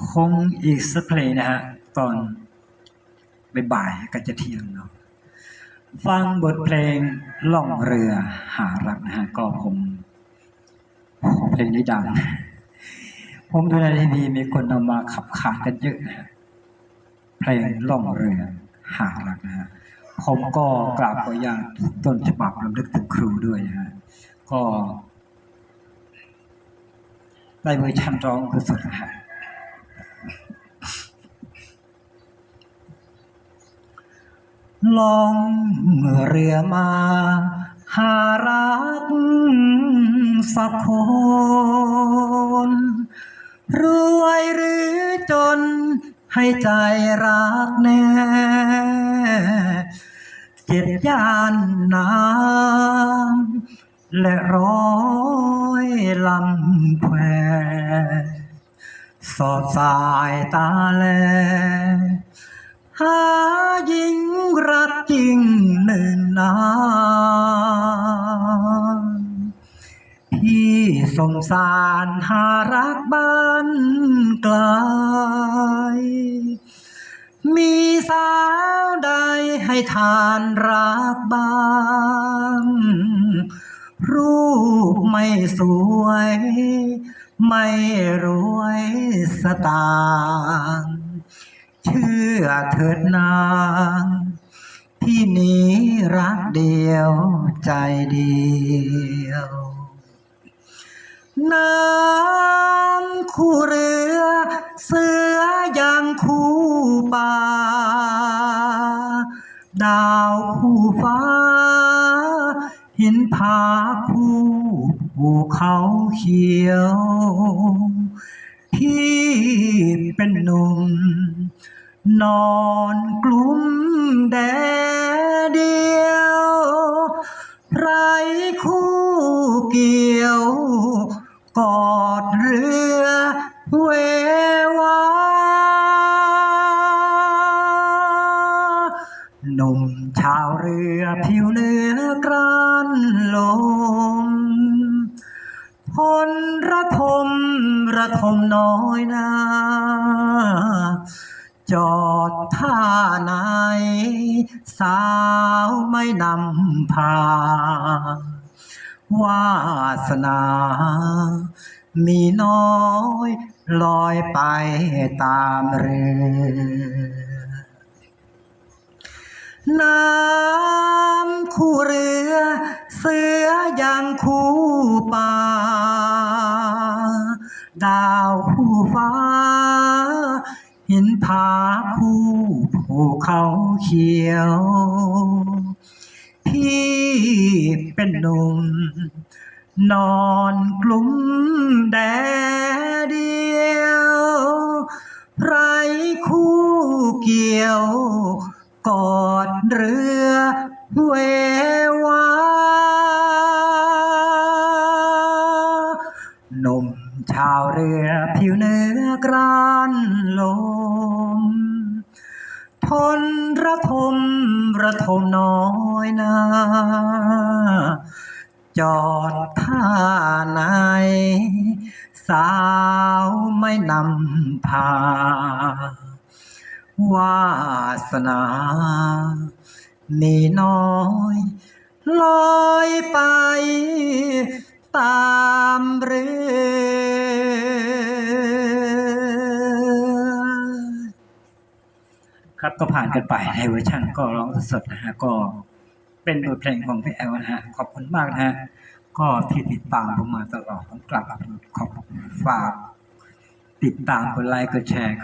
คงอีกสักเพลงนะฮะ ตอนบ่ายๆก็จะเที่ยงเนาะฟังบทเพลงล่องเรือหารักนะฮะ ก็ผมเพลงนี้ดัง ผมดูในทีวีมีคนเอามาขับขานกันเยอะนะฮะเพลงล่องเรือหารักนะฮะ ผมก็กราบขออนุญาตต้นฉบับรำลึกถึงครูด้วยนะฮะ ก็ได้เวอร์ชันร้องคือสุดนะฮะ ลองเรือมา หารักสักคน รวยหรือจนให้ใจรักแน่เจ็ดย่านน้ำและร้อยลำแควสอดสายตาแลหาหญิง งหนึ่งนานพี่สงสารหารักบ้านไกล มีสาวใดให้ทานรักบ้างรูปไม่สวย ไม่รวยสตาง เชื่อเถิดนาง ที่นี้รักเดียวใจเดียว น้ำคู่เรือ เสือย่างคู่ป่า ดาวคู่ฟ้าห็นผาคู่ภูเขาเขียว พี่เป็นหนุ่ม นอนกลุ้มแดดเดียว ไรคู่เกี่ยว กอดเรือเววาหนุ่มชาวเรือผิวเนื้อกรานลมพลระทมระทมน้อยนา จอดท่าไหน สาวไม่นำพาวาสนา มีน้อยลอยไปตามเรือน้ำคู่เรือ เสืออย่างคู่ป่าดาว ห็นผาคู่ภูเขาเขียว พี่เป็นหนุ่ม นอนกลุ้มแดดเดียวไรคู่เกี่ยว กอดเรือเว ชาวเรือผิวเนื้อกรานลม ทนระทมระทมน้อยนาจอดท่าไหนสาวไม่นำพาวาสนา มีน้อยลอยไป ตามเรือ ครับก็ผ่านกันไปในเวอร์ชันก็ร้องสดๆนะฮะก็เป็นบทเพลงของพี่แอลนะฮะขอบคุณมากนะฮะก็ที่ติดตามผมมาตลอดผมกลับขอบฝากติดตามกดไลค์กดแชร์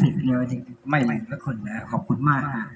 สิ่งเดียวจริงไม่ลืมทุกคนนะขอบคุณมากฮะ